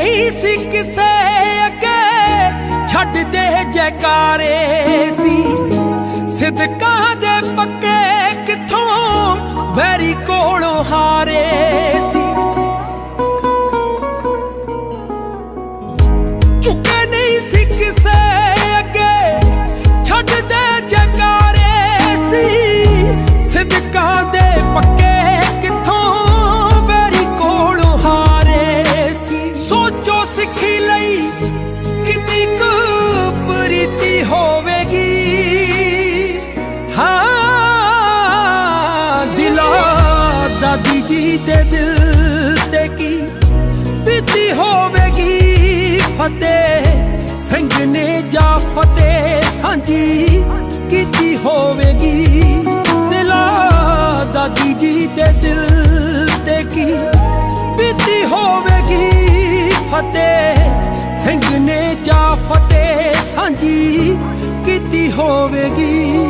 ਨਹੀਂ ਸੀ ਕਿਸੇ ਅੱਗੇ। ਛੱਡਦੇ ਜੈਕਾਰੇ ਸੀ। ਸਿਦਕਾਂ ਦੇ ਪੱਕੇ ਕਿੱਥੋਂ? ਵੈਰੀ ਕੋਲੋਂ ਹਾਰੇ ਸੀ। ਚੁੱਕੇ ਨਹੀਂ ਸੀ ਸਿੱਖੀ ਲਈ ਕਿੰਨੀ ਕੁ ਪ੍ਰੀਤੀ ਹੋਵੇਗੀ। ਹਾਂ, ਦਿਲਾ ਦਾਦੀ ਜੀ ਦੇ ਦਿਲ ਤੇ ਕੀ ਬੀਤੀ ਹੋਵੇਗੀ। ਫਤਿਹ ਸਿੰਘ ਨੇ ਜਾ ਫਤਿਹ ਸਾਂਝੀ ਕੀਤੀ ਹੋਵੇਗੀ। ਦਿਲਾ ਦਾਦੀ ਜੀ ਦੇ ਦਿਲ ਫਤਿਹ ਸਿੰਘ ਨੇ ਜਾ ਫਤਿਹ ਸਾਂਝੀ ਕੀਤੀ ਹੋਵੇਗੀ।